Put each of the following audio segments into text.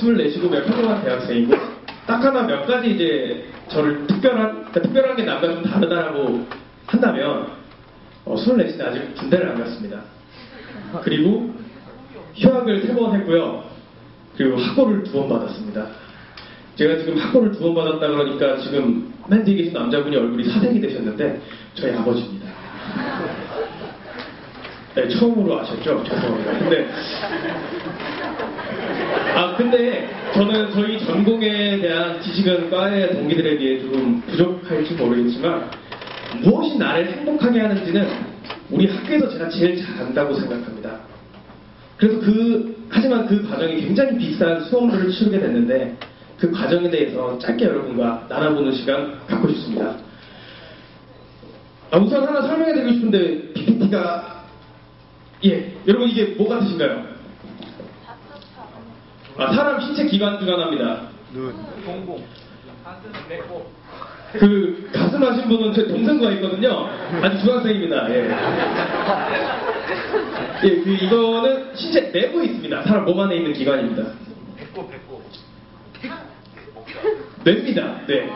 24시고 몇 평범한 대학생이고 딱 하나 몇 가지 이제 저를 특별한 그러니까 특별한 게 남과 좀 다르다라고 한다면 어, 24시는 아직 군대를 안 갔습니다. 그리고 휴학을 세 번 했고요. 그리고 학고를 두 번 받았습니다. 제가 지금 학고를 두 번 받았다 그러니까 지금 맨 뒤에 계신 남자분이 얼굴이 사색이 되셨는데 저희 아버지입니다. 네, 처음으로 아셨죠? 죄송합니다. 근데 아 근데 저는 저희 전공에 대한 지식은 과의 동기들에 비해 조금 부족할지 모르겠지만 무엇이 나를 행복하게 하는지는 우리 학교에서 제가 제일 잘한다고 생각합니다. 그래서 그 하지만 그 과정이 굉장히 비싼 수험료를 치르게 됐는데 그 과정에 대해서 짧게 여러분과 나눠보는 시간 갖고 싶습니다. 아, 우선 하나 설명해 드리고 싶은데 PPT가 예 여러분 이게 뭐 같으신가요? 아, 사람 신체 기관 중 하나입니다. 눈. 공공. 한스는 내고. 그 가슴 하신 분은 제 동생과 있거든요. 아직 중학생입니다. 예. 예, 그 이거는 신체 내부에 있습니다. 사람 몸 안에 있는 기관입니다. 배꼽 배꼽. 뇌입니다. 네.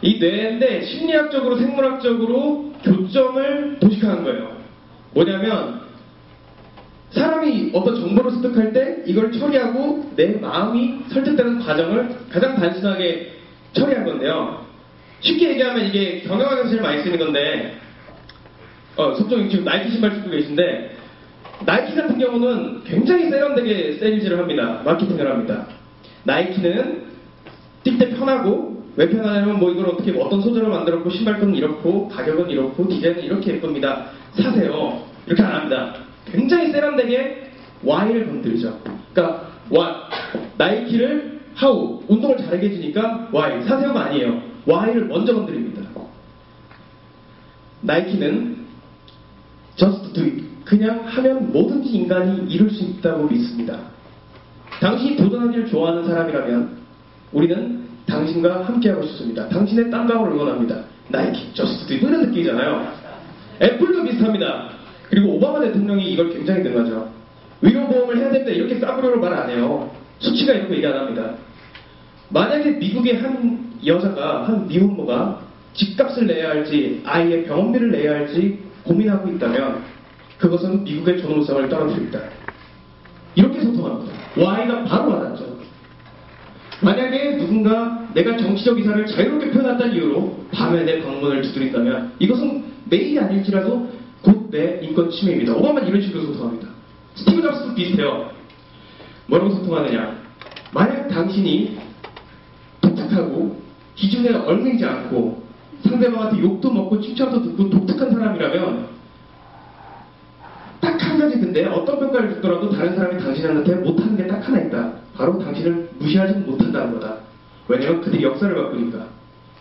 이 뇌인데 심리학적으로 생물학적으로 교점을 도식하는 거예요. 뭐냐면 사람이 어떤 정보를 습득할 때 이걸 처리하고 내 마음이 설득되는 과정을 가장 단순하게 처리한 건데요. 쉽게 얘기하면 이게 경영학에서 제일 많이 쓰는 건데 어, 속종이 지금 나이키 신발 신고 계신데 나이키 같은 경우는 굉장히 세련되게 세일즈를 합니다. 마케팅을 합니다. 나이키는 뛸 때 편하고 왜 편하냐면 뭐 이걸 어떻게 어떤 소재로 만들었고 신발끈은 이렇고 가격은 이렇고 디자인은 이렇게 예쁩니다. 사세요. 이렇게 안 합니다. 굉장히 세련되게 Y를 건드리죠. 그러니까 와, 나이키를 하우 운동을 잘하게 해주니까 Y 사세요가 아니에요. Y를 먼저 건드립니다. 나이키는 just do it. 그냥 하면 뭐든지 인간이 이룰 수 있다고 믿습니다. 당신이 도전하기를 좋아하는 사람이라면 우리는 당신과 함께하고 싶습니다. 당신의 땀방울 응원합니다. 나이키, just do it. 이런 느낌이잖아요. 애플도 비슷합니다. 그리고 오바마 대통령이 이걸 굉장히 능하죠. 의료보험을 해야 된다 이렇게 싸구려로 말 안 해요. 수치가 이렇게 얘기 안 합니다. 만약에 미국의 한 여자가, 한 미혼모가 집값을 내야 할지 아이의 병원비를 내야 할지 고민하고 있다면 그것은 미국의 존엄성을 떨어뜨립니다. 이렇게 소통합니다. Y가 바로 와닿죠. 만약에 누군가 내가 정치적 의사를 자유롭게 표현했다는 이유로 밤에 내 방문을 두드린다면 이것은 매일이 아닐지라도 곧내 인권 침해입니다. 오바마는 이런 식으로 소통합니다. 스티브 잡스도 비슷해요. 뭐라고 소통하느냐? 만약 당신이 독특하고 기준에 얽매이지 않고 상대방한테 욕도 먹고 칭찬도 듣고 독특한 사람이라면 딱 한 가지 근데 어떤 평가를 듣더라도 다른 사람이 당신한테 못하는 게 딱 하나 있다. 바로 당신을 무시하지는 못한다는 거다. 왜냐면 그들이 역사를 바꾸니까.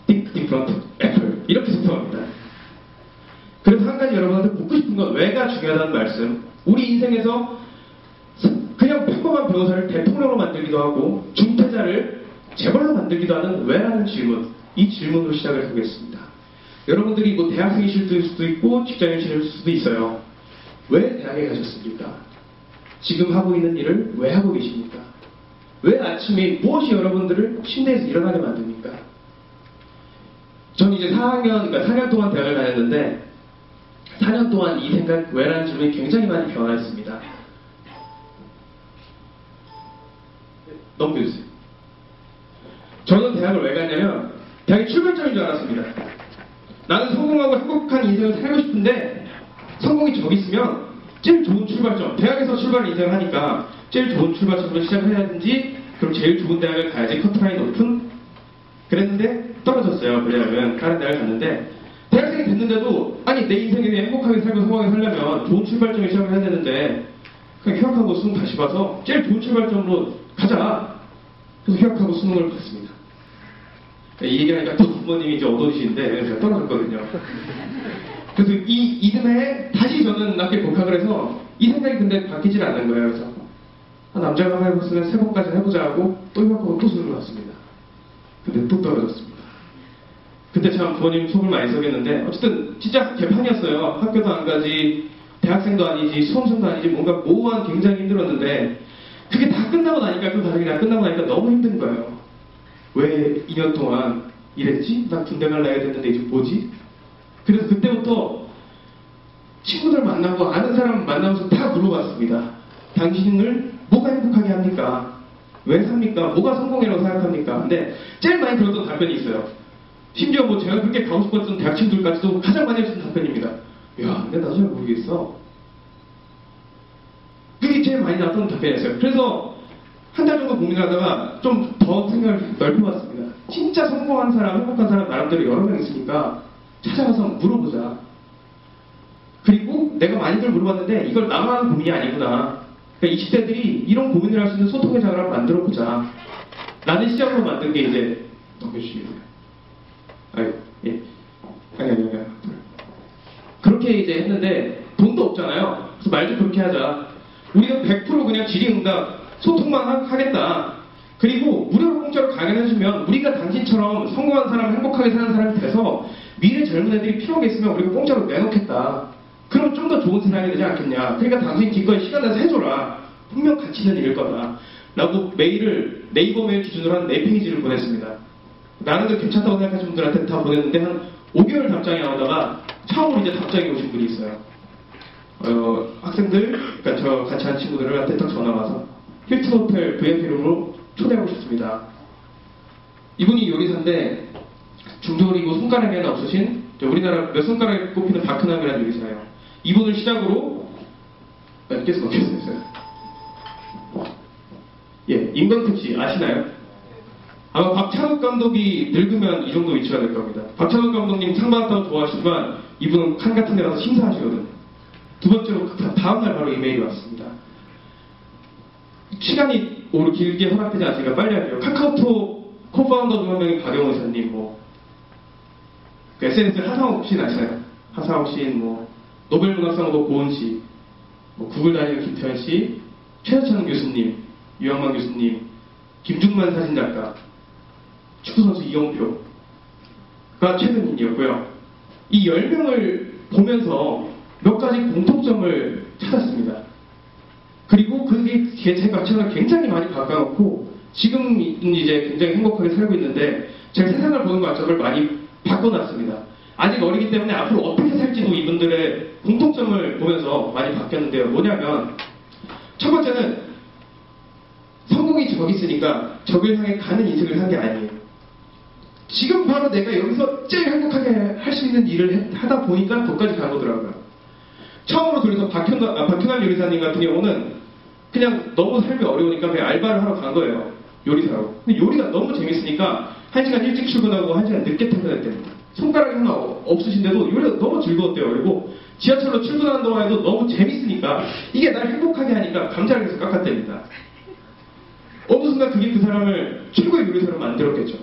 Think different apple. 이렇게 소통합니다. 그래서 한 가지 여러분한테 묻고 싶은 건 왜가 중요하다는 말씀. 우리 인생에서 그냥 평범한 변호사를 대통령으로 만들기도 하고 중태자를 재벌로 만들기도 하는 왜라는 질문. 이 질문으로 시작을 해보겠습니다. 여러분들이 뭐 대학생이실 수도 있고 직장인이실 수도 있어요. 왜 대학에 가셨습니까? 지금 하고 있는 일을 왜 하고 계십니까? 왜 아침에 무엇이 여러분들을 침대에서 일어나게 만듭니까? 전 이제 4학년, 그러니까 4년 동안 대학을 다녔는데 4년 동안 이 생각 왜라는 질문이 굉장히 많이 변화했습니다. 넘겨주세요. 저는 대학을 왜 갔냐면 대학이 출발점인 줄 알았습니다. 나는 성공하고 행복한 인생을 살고 싶은데 성공이 저기 있으면 제일 좋은 출발점, 대학에서 출발 인생을 하니까 제일 좋은 출발점으로 시작을 해야 하든지 그럼 제일 좋은 대학을 가야지 커트라인 높은 그랬는데 떨어졌어요. 그 대학은 다른 대학을 갔는데 대학생이 됐는데도 아니 내 인생에 행복하게 살고 성공하게 살려면 좋은 출발점에 시작을 해야 되는데 그냥 휴학하고 수능 다시 봐서 제일 좋은 출발점으로 가자. 그래서 휴학하고 수능을 봤습니다. 이 얘기하니까 또 부모님이 이제 어두우시는데 제가 떨어졌거든요. 그래서 이 이듬해 다시 저는 학교에 복학을 해서 이 생각이 근데 바뀌질 않는 거예요. 그래서 아, 남자가 해봤으면 세 번까지 해보자 하고 또 휴학하고 또 수능을 봤습니다. 근데 또 떨어졌습니다. 그때 참 부모님 속을 많이 썩였는데 어쨌든 진짜 개판이었어요. 학교도 안 가지 대학생도 아니지 수험생도 아니지 뭔가 모호한 굉장히 힘들었는데 그게 다 끝나고 나니까 그 과정이 다 끝나고 나니까 너무 힘든 거예요. 왜 2년 동안 이랬지? 나 군대 갈 나야 됐는데 이제 뭐지? 그래서 그때부터 친구들 만나고 아는 사람 만나면서 다 물어봤습니다. 당신을 뭐가 행복하게 합니까? 왜 삽니까? 뭐가 성공이라고 생각합니까? 근데 제일 많이 들었던 답변이 있어요. 심지어 뭐 제가 그렇게 가고 싶었던 대학 친구들까지도 가장 많이 해준 답변입니다. 야, 근데 나도 잘 모르겠어. 그게 제일 많이 나왔던 답변이었어요. 그래서 한 달 정도 고민하다가 좀 더 생각을 넓혀봤습니다. 진짜 성공한 사람, 행복한 사람 나름대로 여러 명 있으니까 찾아가서 물어보자. 그리고 내가 많이들 물어봤는데 이걸 나만 고민이 아니구나. 그러니까 20대들이 이런 고민을 할 수 있는 소통의 장을 만들어보자. 라는 시작으로 만든 게 이제 넘겨주시겠어요. 아유, 예. 아니, 아니, 아니. 그렇게 이제 했는데 돈도 없잖아요. 그래서 말도 그렇게 하자. 우리는 100% 그냥 질의응답 소통만 하- 하겠다. 그리고 무료로 공짜로 강연해주면 우리가 당신처럼 성공한 사람, 행복하게 사는 사람이 돼서 미래 젊은 애들이 필요한 게 있으면 우리가 공짜로 내놓겠다. 그럼 좀 더 좋은 세상이 되지 않겠냐. 그러니까 당신 기꺼이 시간 내서 해줘라. 분명 가치 있는 일일 거다. 라고 메일을 네이버 메일 기준으로 한 4페이지를 보냈습니다. 나는 그 괜찮다고 생각하시는 분들한테 다 보냈는데 한 5개월 답장이 나오다가 처음으로 이제 답장이 오신 분이 있어요. 어, 학생들, 그러니까 저 같이 한 친구들한테 딱 전화 와서 힐튼 호텔 VIP룸으로 초대하고 싶습니다. 이분이 요리사인데 중졸이고 손가락에는 없으신 저 우리나라 몇 손가락에 꼽히는 박근남이라는 요리사예요. 이분을 시작으로 몇 개서 넘겼어요. 예, 임건택 씨 아시나요? 아마 박찬욱 감독이 늙으면 이 정도 위치가 될 겁니다. 박찬욱 감독님 상 받았다고 좋아하시지만 이분은 칸 같은 데 가서 심사하시거든요. 두 번째로 그 다음날 바로 이메일이 왔습니다. 시간이 오늘 길게 허락되지 않으니까 빨리 할게요. 카카오톡 코파운더 중 한 명이 박영호 이사님, 뭐, 그 SNS를 하상욱 씨 아시나요? 하상욱 씨, 뭐, 노벨문학상 후보 고은 씨, 뭐, 구글 다니는 김태현 씨, 최현찬 교수님, 유영만 교수님, 김중만 사진작가, 축구선수 이영표가 최근인이었고요. 이 10명을 보면서 몇 가지 공통점을 찾았습니다. 그리고 그게 제 가치관을 굉장히 많이 바꿔놓고 지금 이제 굉장히 행복하게 살고 있는데 제 세상을 보는 관점을 많이 바꿔놨습니다. 아직 어리기 때문에 앞으로 어떻게 살지도 이분들의 공통점을 보면서 많이 바뀌었는데요. 뭐냐면 첫 번째는 성공이 저기 있으니까 적을 향해 가는 인생을 산 게 아니에요. 지금 바로 내가 여기서 제일 행복하게 할 수 있는 일을 해- 하다 보니까 거기까지 간 거더라고요. 처음으로 그래서 박현남, 아, 박현남 요리사님 같은 경우는 그냥 너무 삶이 어려우니까 그냥 알바를 하러 간 거예요. 요리사로. 근데 요리가 너무 재밌으니까 한 시간 일찍 출근하고 한 시간 늦게 퇴근했대요. 손가락이 하나 없으신데도 요리가 너무 즐거웠대요. 그리고 지하철로 출근하는 동안에도 너무 재밌으니까 이게 날 행복하게 하니까 감자를 계속 깎았답니다. 어느 순간 그게 그 사람을 최고의 요리사로 만들었겠죠.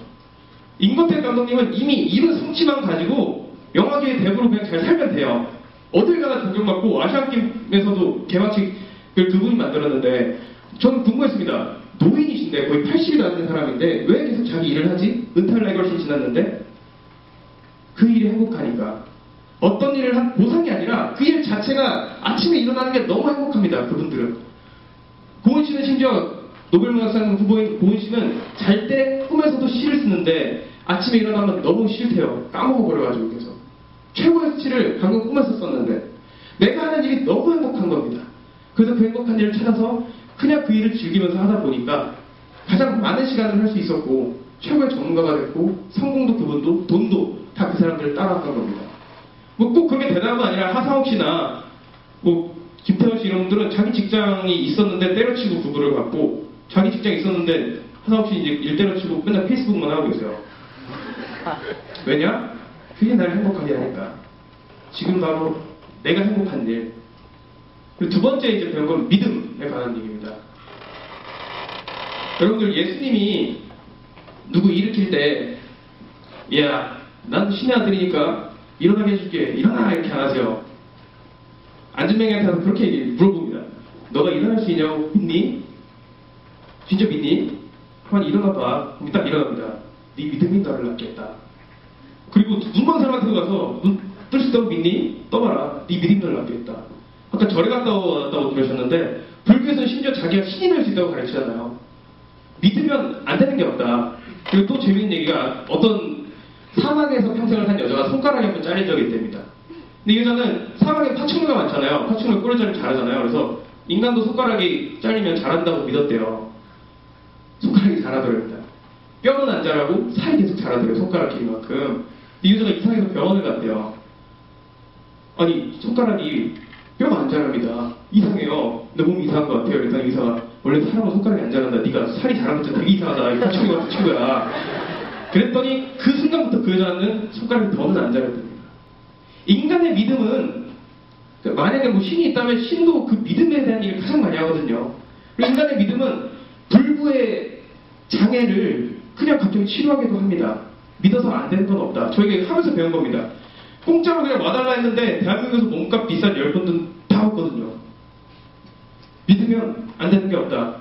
임건택 감독님은 이미 이런 성취만 가지고 영화계의 대부로 그냥 잘 살면 돼요. 어딜 가나 존경받고 아시안게임에서도 개막식을 그분이 만들었는데 저는 궁금했습니다. 노인이신데 거의 80이 넘는 사람인데 왜 계속 자기 일을 하지? 은퇴할 나이가 훨씬 지났는데 그 일이 행복하니까 어떤 일을 한 보상이 아니라 그 일 자체가 아침에 일어나는 게 너무 행복합니다. 그분들은 고은 씨는 심지어 노벨문학상 후보인 고은 씨는 잘 때 꿈에서도 시를 쓰는데 아침에 일어나면 너무 싫대요. 까먹어버려가지고 계속. 최고의 수치를 방금 꿈에서 썼는데 내가 하는 일이 너무 행복한 겁니다. 그래서 그 행복한 일을 찾아서 그냥 그 일을 즐기면서 하다 보니까 가장 많은 시간을 할 수 있었고 최고의 전문가가 됐고 성공도 그분도 돈도 다 그 사람들을 따라왔던 겁니다. 뭐 꼭 그게 대단한 건 아니라 하상욱 씨나 뭐 김태현 씨 이런 분들은 자기 직장이 있었는데 때려치고 구두를 갖고 자기 직장이 있었는데 하상욱 씨 이제 일 때려치고 맨날 페이스북만 하고 계세요. 왜냐? 그게 나를 행복하게 하니까. 지금 바로 내가 행복한 일. 그리고 두 번째 이제 배운 건 믿음에 관한 얘기입니다. 여러분들 예수님이 누구 일으킬 때, 야, 난 신의 아들이니까 일어나게 해줄게. 일어나! 이렇게 안 하세요. 안진뱅이한테 서 그렇게 물어봅니다. 너가 일어날 수 있냐고 믿니? 진짜 믿니? 한번 일어나봐. 딱 일어납니다. 네 믿음이 너를 낫겠다. 그리고 눈먼 사람한테 가서 눈 뜰 수 있다고 믿니? 떠봐라. 네 믿음이 너를 낫겠다. 아까 절에 갔다 왔다고 그러셨는데 불교에서는 심지어 자기가 신이 될 수 있다고 가르치잖아요. 믿으면 안 되는 게 없다. 그리고 또 재밌는 얘기가 어떤 사막에서 평생을 산 여자가 손가락이 한번 잘린 적이 있답니다. 근데 이 여자는 사막에 파충류가 많잖아요. 파충류 꿀자를 잘하잖아요. 그래서 인간도 손가락이 잘리면 잘한다고 믿었대요. 손가락이 자라더랍니다. 뼈는 안 자라고 살이 계속 자라더래요. 손가락 길이만큼. 이 여자가 이상해서 병원을 갔대요. 아니 손가락이 뼈가 안 자랍니다. 이상해요. 내 몸이 이상한 것 같아요. 그랬더니 의사가 원래 사람은 손가락이 안 자란다. 네가 살이 자라는 거 되게 이상하다. 이거 파충류 같은 친구야. 그랬더니 그 순간부터 그 여자는 손가락이 더는 안 자랐답니다. 인간의 믿음은 그 만약에 뭐 신이 있다면 신도 그 믿음에 대한 얘기를 가장 많이 하거든요. 인간의 믿음은 불구의 장애를 그냥 갑자기 치료하기도 합니다. 믿어서 안 되는 건 없다. 저에게 하면서 배운 겁니다. 공짜로 그냥 와달라 했는데 대한민국에서 몸값 비싼 열번든 다 왔거든요. 믿으면 안 되는 게 없다.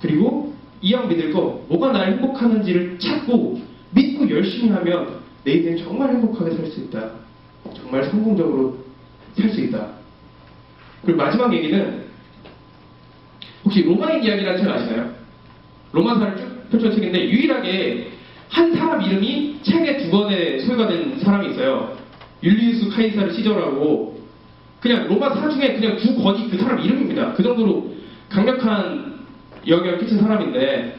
그리고 이왕 믿을 거 뭐가 나를 행복하는지를 찾고 믿고 열심히 하면 내 인생 정말 행복하게 살 수 있다. 정말 성공적으로 살 수 있다. 그리고 마지막 얘기는 혹시 로마인 이야기라는 책 아시나요? 로마사를 쭉 펼쳐 책인데 유일하게 한 사람 이름이 책의 두 권에 소유가 된 사람이 있어요. 율리우스 카이사르 시저라고 그냥 로마 사 중에 그냥 두 권이 그 사람 이름입니다. 그 정도로 강력한 영향을 끼친 사람인데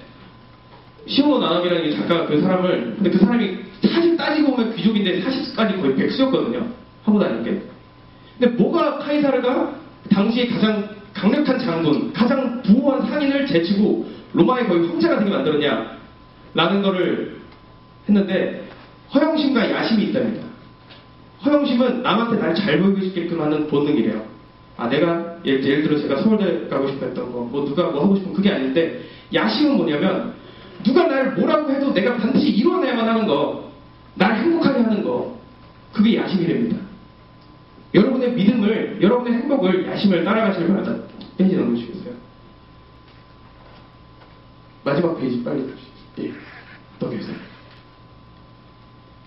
시오노 나나미라는 이 작가가 그 사람을 근데 그 사람이 사실 따지고 보면 귀족인데 사실까지 거의 백수였거든요. 하고 다니는 게. 근데 뭐가 카이사르가 당시에 가장 강력한 장군, 가장 부호한 상인을 제치고 로마의 거의 황제가 되게 만들었냐? 라는 거를 했는데 허영심과 야심이 있답니다. 허영심은 남한테 날 잘 보이고 싶게끔 하는 본능이래요. 아, 내가, 예를, 들어 제가 서울대 가고 싶어 했던 거, 뭐 누가 뭐 하고 싶으면 그게 아닌데, 야심은 뭐냐면, 누가 날 뭐라고 해도 내가 반드시 이뤄내야만 하는 거, 날 행복하게 하는 거, 그게 야심이랍니다. 여러분의 믿음을, 여러분의 행복을, 야심을 따라가시길 바랍니다. 페이지 넘겨주시겠어요? 마지막 페이지 빨리 주시죠. 예, 넘겨주세요.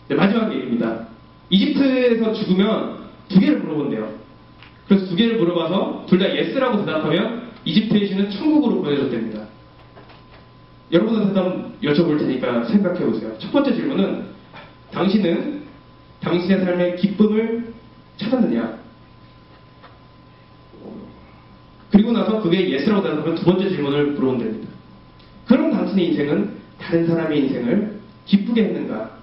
네, 마지막 얘기입니다. 이집트에서 죽으면 두 개를 물어본대요. 그래서 두 개를 물어봐서 둘 다 예스라고 대답하면 이집트에 있는 천국으로 보내줬답니다. 여러분한테 한번 여쭤볼 테니까 생각해 보세요. 첫 번째 질문은 당신은 당신의 삶의 기쁨을 찾았느냐? 그리고 나서 그게 예스라고 대답하면 두 번째 질문을 물어본답니다. 그럼 당신의 인생은 다른 사람의 인생을 기쁘게 했는가?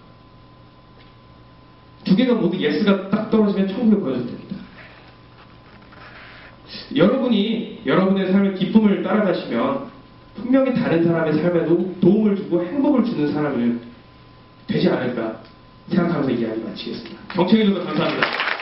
두 개가 모두 예스가 딱 떨어지면 천국에 보여줄 됩니다. 여러분이 여러분의 삶의 기쁨을 따라가시면 분명히 다른 사람의 삶에도 도움을 주고 행복을 주는 사람을 되지 않을까 생각하면서 이야기 마치겠습니다. 경청해주셔서 감사합니다.